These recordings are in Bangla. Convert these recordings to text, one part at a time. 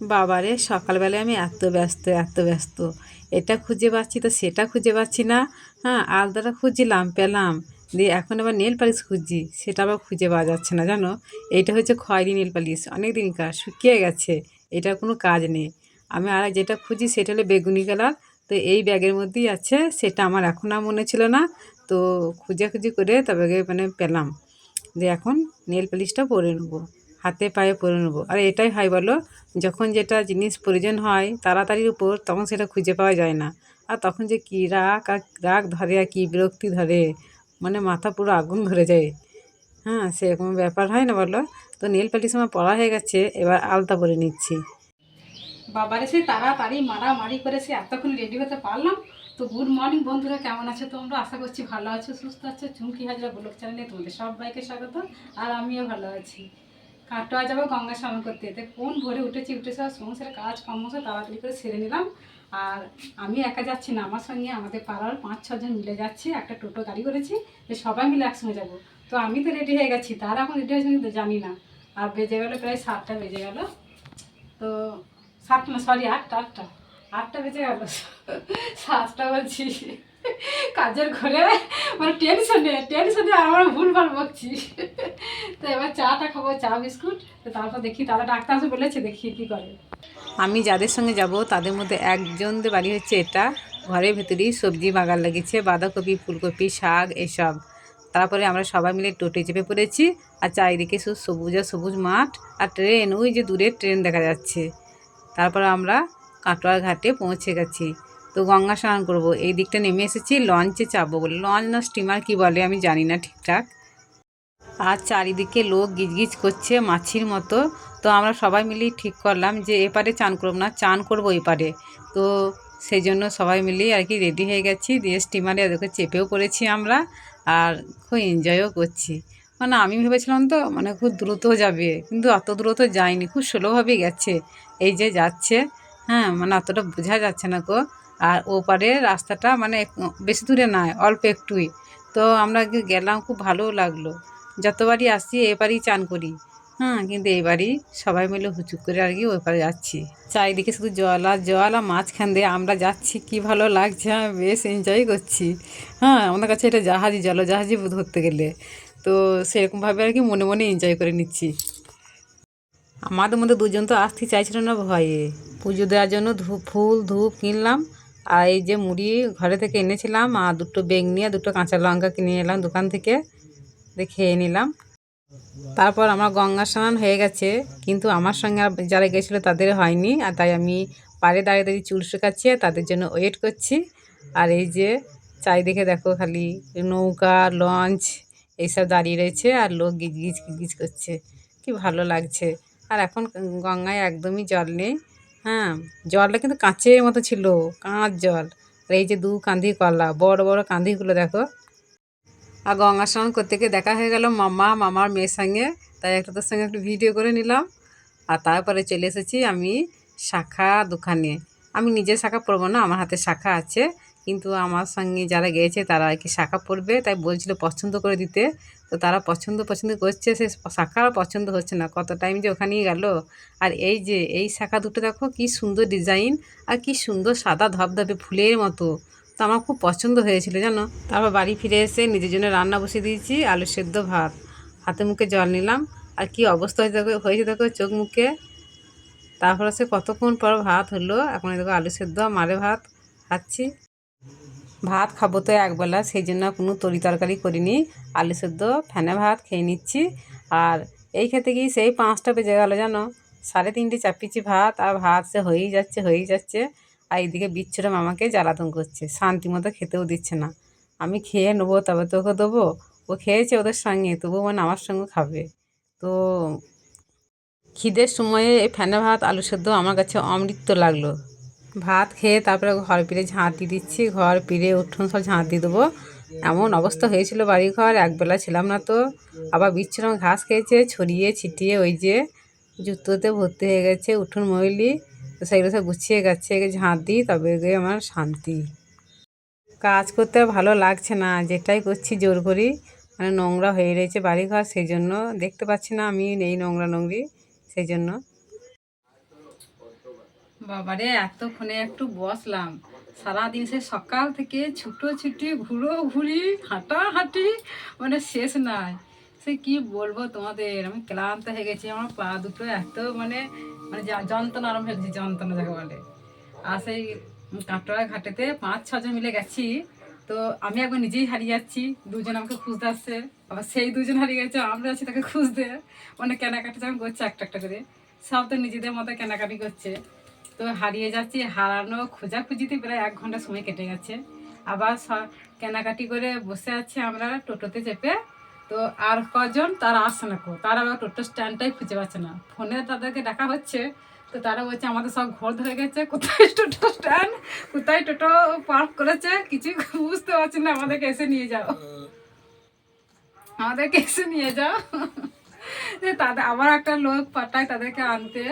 বাবারে, সকালবেলায় আমি এত ব্যস্ত এত ব্যস্ত। এটা খুঁজে পাচ্ছি তো সেটা খুঁজে পাচ্ছি না। হ্যাঁ আলতাটা খুঁজছিলাম পেলাম। দিয়ে এখন আবার নেল পালিশ খুঁজছি, সেটা আবার খুঁজে পাওয়া যাচ্ছে না, জানো? এইটা হচ্ছে খয়েরি নেল পালিশ, অনেক দিনকার শুকিয়ে গেছে, এটার কোনো কাজ নেই। আমি আর যেটা খুঁজি সেটা হলো বেগুনি কালার, তো এই ব্যাগের মধ্যেই আছে, সেটা আমার এখন আর মনে ছিল না, তো খুঁজাখুঁজি করে তবে মানে পেলাম। দিয়ে এখন নেল পালিশটা পরে নেব। হাতে পায়ে পরে নেব। আর এটাই হয় বলো, যখন যেটা জিনিস প্রয়োজন হয় তাড়াতাড়ির উপর, তখন সেটা খুঁজে পাওয়া যায় না। আর তখন যে কী রাগ, আর রাগ ধরে, আর কী বিরক্তি ধরে মানে মাথা পুরো আগুন ধরে যায়। হ্যাঁ সেরকম ব্যাপার হয় না বলো? তো নীল পালিশ আমার পড়া হয়ে গেছে, এবার আলতা পরে নিচ্ছি। বাবারে সে তাড়াতাড়ি মারামারি করে সে এতক্ষণ রেডি হতে পারলাম। তো গুড মর্নিং বন্ধুরা, কেমন আছো তোমরা? আশা করছি ভালো আছো, সুস্থ আছো। চুমকি হাজরা ব্লগ চ্যানেলে তোমাদের সবাইকে স্বাগত, আর আমিও ভালো আছি। কাটোয়া যাব গঙ্গা স্নান করতে। এতে কোন ভোরে উঠেছি উঠে সব সংসারের কাজ কম সব তাড়াতাড়ি করে সেরে নিলাম। আর আমি একা যাচ্ছি না, আমার সঙ্গে আমাদের পাড়ার পাঁচ ছজন মিলে যাচ্ছি, একটা টোটো গাড়ি করেছি, যে সবাই মিলে একসঙ্গে যাব। তো আমি তো রেডি হয়ে গেছি, তারা এখন রেডি হয়েছে কিন্তু জানি না। আর বেজে গেলো প্রায় সাতটা, বেজে গেল। তো সাতটা না সরি আটটা আটটা। আটটা বেজে গেল। সাতটা বলছি কাজের ঘরে মানে টেনশনে টেনশনে আমার ভুল ভালো বকছি। তো এবার চাটা খাব, চা, বিস্কুট। তো তারপর দেখি তারা ডাক্তার আসবে বলেছে, দেখি কী করে। আমি যাদের সঙ্গে যাব, তাদের মধ্যে একজনদের বাড়ি হচ্ছে এটা। ঘরের ভেতরেই সবজি বাগান লাগিয়েছে, বাঁধাকপি, ফুলকপি, শাক, এসব। তারপরে আমরা সবাই মিলে টোটে চেপে পড়েছি। আর চারিদিকে সবুজ আর সবুজ মাঠ আর ট্রেন, ওই যে দূরে ট্রেন দেখা যাচ্ছে। তারপর আমরা কাটোয়ার ঘাটে পৌঁছে গেছি। তো গঙ্গা স্নান করব। এই দিকটা নেমে এসেছি, লঞ্চে চাপবো বলে। লঞ্চ না স্টিমার কি বলে আমি জানি না ঠিকঠাক। আর চারিদিকে লোক গিজগিজ করছে মাছির মতো। তো আমরা সবাই মিলেই ঠিক করলাম যে এপারে চান করব না, চান করব এপারে। তো সেই জন্য সবাই মিলেই আর কি রেডি হয়ে গেছি। দিয়ে স্টিমারে ওদেরকে চেপেও পড়েছি আমরা আর খুব এনজয়ও করছি। মানে আমি ভেবেছিলাম তো মানে খুব দ্রুত যাবে, কিন্তু অত দ্রুত যায়নি খুব স্লোভাবেই গেছে। এই যে যাচ্ছে। হ্যাঁ মানে অতটা বোঝা যাচ্ছে না গো। আর ওপারে রাস্তাটা মানে বেশি দূরে নয়, অল্প একটুই। তো আমরা গেলাম, খুব ভালোও লাগল। যতবারই আসছি, এবারই চান করি। হ্যাঁ কিন্তু এবারই সবাই মিলে হুচুক করে আর কি ওই পারে যাচ্ছি। চারিদিকে শুধু জল আর জল আর মাঝখান দিয়ে আমরা যাচ্ছি। কি ভালো লাগছে হ্যাঁ বেশ এনজয় করছি। হ্যাঁ আমাদের কাছে এটা জাহাজি জলজাহাজি ধরতে গেলে। তো সেরকমভাবে আর কি মনে মনে এনজয় করে নিচ্ছি। আমাদের মধ্যে দুজন তো আসতে চাইছিল না ভয়ে। পুজো দেওয়ার জন্য ধূপ ফুল, ধূপ কিনলাম। আর এই যে মুড়ি ঘরে থেকে এনেছিলাম আর দুটো বেগ নিয়ে, দুটো কাঁচা লঙ্কা কিনে এলাম দোকান থেকে খেয়ে নিলাম। তারপর আমার গঙ্গা স্নান হয়ে গেছে, কিন্তু আমার সঙ্গে আর যারা গেছিল তাদের হয়নি, আর তাই আমি পাড়ে দাঁড়িয়ে দাঁড়িয়ে চুল শুকাচ্ছি তাদের জন্য ওয়েট করছি। আর এই যে চারিদিকে দেখো খালি নৌকা, লঞ্চ, এইসব দাঁড়িয়ে রয়েছে, আর লোক গিজ গিজ গিজ করছে। কি ভালো লাগছে। আর এখন গঙ্গায় একদমই জল নেই। হ্যাঁ জলটা কিন্তু কাঁচের মতো ছিল, কাঁচ জল। আর এই যে দু কাঁধি কলা, বড় বড় কাঁধিগুলো দেখো। আর গঙ্গা স্নান করতে গিয়ে দেখা হয়ে গেল মামা, মামার মেয়ের সঙ্গে। তাই একটা তোর সঙ্গে একটু ভিডিও করে নিলাম। আর তারপরে চলে এসেছি আমি শাখা দোকানে আমি নিজে শাখা পরবো না, আমার হাতে শাখা আছে। কিন্তু আমার সঙ্গে যারা গিয়েছে তারা আর কি শাখা পরবে তাই বলছিল পছন্দ করে দিতে। তো তারা পছন্দ পছন্দ করছে, সে শাখা পছন্দ হচ্ছে না। কত টাইম যে ওখানেই গেল। আর এই যে, এই শাখা দুটো দেখো, কি সুন্দর ডিজাইন আর কি সুন্দর সাদা ধবধবে ফুলের মতো। তো আমার খুব পছন্দ হয়েছিল, জানো? তারপর বাড়ি ফিরে এসে নিজের জন্য রান্না বসিয়ে দিয়েছি, আলু সেদ্ধ ভাত। হাতে মুখে জল নিলাম। আর কি অবস্থা হয়েছে দেখো হয়েছে দেখো চোখ মুখে। তারপরে সে কতক্ষণ পর ভাত হলো, এখন দেখো আলু সেদ্ধ, মারে ভাত, খাচ্ছি। ভাত খাব তো একবেলা সেই জন্য কোনো তরি তরকারি করিনি। আলু সেদ্ধ ফ্যানে ভাত খেয়ে নিচ্ছি। আর এই খেতে গিয়ে সেই পাঁচটা বেজে গেল জানো? সাড়ে তিনটে চাপিয়েছি ভাত, আর ভাত সে হয়েই যাচ্ছে হয়েই যাচ্ছে। আর এইদিকে বিচ্ছুরা মামাকে জ্বালাতন করছে। শান্তি মতো খেতেও দিচ্ছে না। আমি খেয়ে নেব, তবে তো ওকে দেবো। ও খেয়েছে ওদের সঙ্গে, তবুও মানে আমার সঙ্গে খাবে। তো খিদের সময়ে এই ফ্যানে ভাত, আলু সেদ্ধ আমার কাছে অমৃত লাগল। ভাত খেয়ে তারপরে ঘর ফিরে ঝাঁট দিয়ে দিচ্ছি, ঘর ফিরে উঠুন সব ঝাঁট দিয়ে দেবো। এমন অবস্থা হয়েছিল বাড়ি ঘর একবেলা ছিলাম না তো। আবার বিচ্ছিরম ঘাস খেয়েছে, ছড়িয়ে ছিটিয়ে ওই যে জুতোতে ভর্তি হয়ে গেছে, উঠুন মহিলি তো সেগুলো সব গুছিয়ে গেছে ঝাঁট দিই, তবে গিয়ে আমার শান্তি। কাজ করতে ভালো লাগছে না, যেটাই করছি জোর করি। মানে নোংরা হয়ে রয়েছে বাড়িঘর সেই জন্য দেখতে পাচ্ছি না আমি এই নোংরা নোংরি সেই জন্য বাবারে, এতক্ষণে একটু বসলাম। সারাদিন সে সকাল থেকে ছুটো ছুটি, ঘুরো ঘুরি, হাঁটাহাঁটি মানে শেষ নাই। সে কি বলব তোমাদের, আমি ক্লান্ত হয়ে গেছি, আমার পা দুটো এত মানে মানে যন্ত্রণা আরম্ভ হয়ে গেছে, যন্ত্রণা যাকে বলে। আর সেই কাটোয়া ঘাটেতে পাঁচ, ছজন মিলে গেছি। তো আমি একবার নিজেই হারিয়ে যাচ্ছি, দুজন আমাকে খুঁজতে আসছে। আবার সেই দুজন হারিয়ে গেছে, আমরা আছি তাকে খুঁজতে। মানে কেনাকাটা যখন করছে একটা একটা করে, সব তো নিজেদের মতো কেনাকাটি করছে। তো হারিয়ে যাচ্ছি, হারানো খোঁজাখুঁজিতে প্রায় এক ঘণ্টা সময় কেটে গেছে। আবার কেনাকাটি করে বসে আছি আমরা টোটোতে চেপে। তো আর কজন, তারা আসছে না কো, তারা আবার টোটো স্ট্যান্ডটাই খুঁজে পাচ্ছে না। ফোনে তাদেরকে ডাকা হচ্ছে, তো তারা বলছে, আমাদের সব ঘর ধরে গেছে, কোথায় টোটো স্ট্যান্ড? কোথায় টোটো পার্ক করেছে? কিছু বুঝতে পারছি না, আমাদেরকে এসে নিয়ে যাও। আমাদেরকে এসে নিয়ে যাও। তাদের, আবার একটা লোক পাঠায় তাদেরকে আনতে।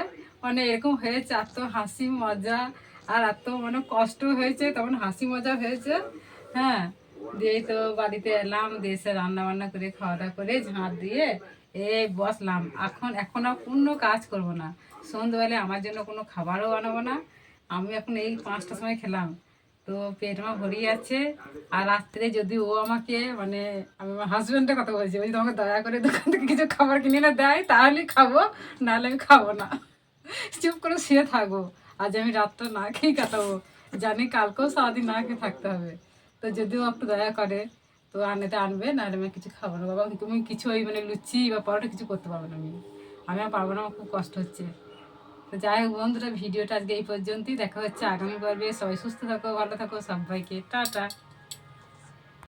মানে এরকম হয়েছে, এত হাসি মজা আর এত মানে কষ্ট হয়েছে, তখন হাসি মজা হয়েছে। হ্যাঁ দিয়ে তো বাড়িতে এলাম, দিয়ে রান্না বান্না করে খাওয়া দাওয়া করে ঝাঁট দিয়ে এই বসলাম। এখন এখন আর কোনো কাজ করব না। সন্ধ্যেবেলায় আমার জন্য কোনো খাবারও বানাবো না। আমি এখন এই পাঁচটার সময় খেলাম। তো পেট আমার ভরিয়ে আছে। আর রাত্রে যদি ও আমাকে মানে আমি আমার হাজব্যান্ডের কথা বলছি ওই তোমাকে দয়া করে দোকান থেকে কিছু খাবার কিনে এনে দেয়, তাহলে খাব, নাহলে আমি খাব না। চুপ করে শুয়ে থাকব আজ আমি রাতটা না খেয়েই কাটাবো। জানি কালকেও সারাদিন না খেয়ে থাকতে হবে। তো যদিও একটু দয়া করে, তো আনেতে আনবে, নাহলে আমি কিছু খাব না। বাবা, তুমি কিছু ওই মানে লুচি বা পরোটা কিছু করতে পারব না। আমি আমি আর পারব না, আমার খুব কষ্ট হচ্ছে। তো যাই হোক বন্ধুরা, ভিডিওটা আজকে এই পর্যন্তই। দেখা হচ্ছে আগামী পর্বে। সবাই সুস্থ থাকো, ভালো থাকো, সবাইকে। টাটা।